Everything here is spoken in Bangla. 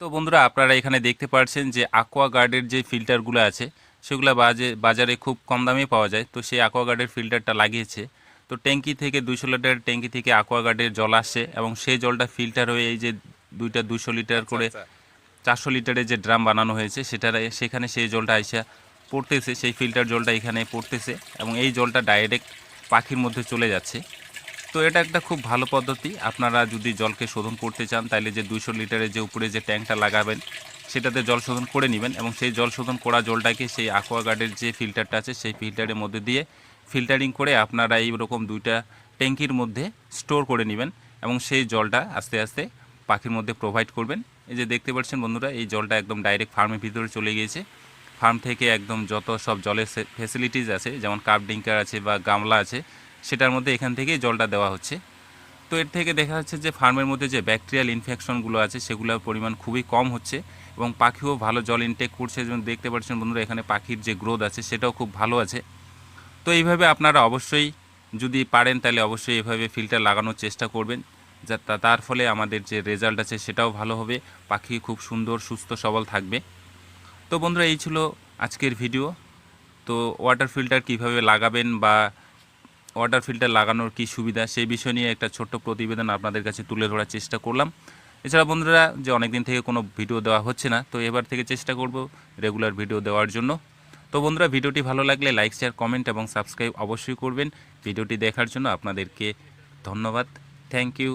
তো বন্ধুরা আপনারা এখানে দেখতে পাচ্ছেন যে গার্ডের যে ফিল্টারগুলো আছে সেগুলো বাজে বাজারে খুব কম দামে পাওয়া যায়। তো সেই গার্ডের ফিল্টারটা লাগিয়েছে। তো ট্যাঙ্কি থেকে দুশো লিটার ট্যাঙ্কি থেকে গার্ডের জল আসছে এবং সেই জলটা ফিল্টার হয়ে এই যে দুইটা দুশো লিটার করে চারশো লিটারের যে ড্রাম বানানো হয়েছে সেটার সেখানে সেই জলটা আইসা পড়তেছে। সেই ফিল্টার জলটা এখানে পড়তেছে এবং এই জলটা ডাইরেক্ট পাখির মধ্যে চলে যাচ্ছে। তো এটা একটা খুব ভালো পদ্ধতি। আপনারা যদি জলকে শোধন করতে চান তাহলে যে দুইশো লিটারের যে উপরে যে ট্যাঙ্কটা লাগাবেন, সেটাতে জল শোধন করে নেবেন এবং সেই জল শোধন করা জলটাকে সেই অ্যাকোয়াগার্ডের যে ফিল্টারটা আছে, সেই ফিল্টারের মধ্যে দিয়ে ফিল্টারিং করে আপনারা এই রকম দুইটা ট্যাঙ্কির মধ্যে স্টোর করে নেবেন এবং সেই জলটা আস্তে আস্তে পাখির মধ্যে প্রোভাইড করবেন। এই যে দেখতে পাচ্ছেন বন্ধুরা, এই জলটা একদম ডাইরেক্ট ফার্মের ভিতরে চলে গিয়েছে। ফার্ম থেকে একদম যত সব জলের ফেসিলিটিস আছে, যেমন কাপ ডিঙ্কার আছে বা গামলা আছে সেটার মধ্যে এখান থেকেই জলটা দেওয়া হচ্ছে। তো এর থেকে দেখা যাচ্ছে যে ফার্মের মধ্যে যে ব্যাকটেরিয়াল ইনফেকশনগুলো আছে, সেগুলোর পরিমাণ খুবই কম হচ্ছে এবং পাখিও ভালো জল ইনটেক করছে। যেমন দেখতে পাচ্ছেন বন্ধুরা, এখানে পাখির যে গ্রোথ আছে, সেটাও খুব ভালো আছে। তো এইভাবে আপনারা অবশ্যই যদি পারেন, তাহলে অবশ্যই এভাবে ফিল্টার লাগানোর চেষ্টা করবেন। যা তার ফলে আমাদের যে রেজাল্ট আছে, সেটাও ভালো হবে। পাখি খুব সুন্দর, সুস্থ, সবল থাকবে। তো বন্ধুরা, এই ছিল আজকের ভিডিও তো ওয়াটার ফিল্টার কীভাবে লাগাবেন বা ওয়াটার ফিল্টার লাগানোর কি সুবিধা? সেই বিষয় নিয়ে একটা ছোট্ট প্রতিবেদন আপনাদের কাছে তুলে ধরার চেষ্টা করলাম। এছাড়া বন্ধুরা, যে অনেক দিন থেকে কোনো ভিডিও দেওয়া হচ্ছে না, তো এবার থেকে চেষ্টা করব রেগুলার ভিডিও দেওয়ার জন্য। তো বন্ধুরা, ভিডিওটি ভালো লাগলে লাইক শেয়ার কমেন্ট এবং সাবস্ক্রাইব অবশ্যই করবেন। ভিডিওটি দেখার জন্য আপনাদেরকে ধন্যবাদ। Thank you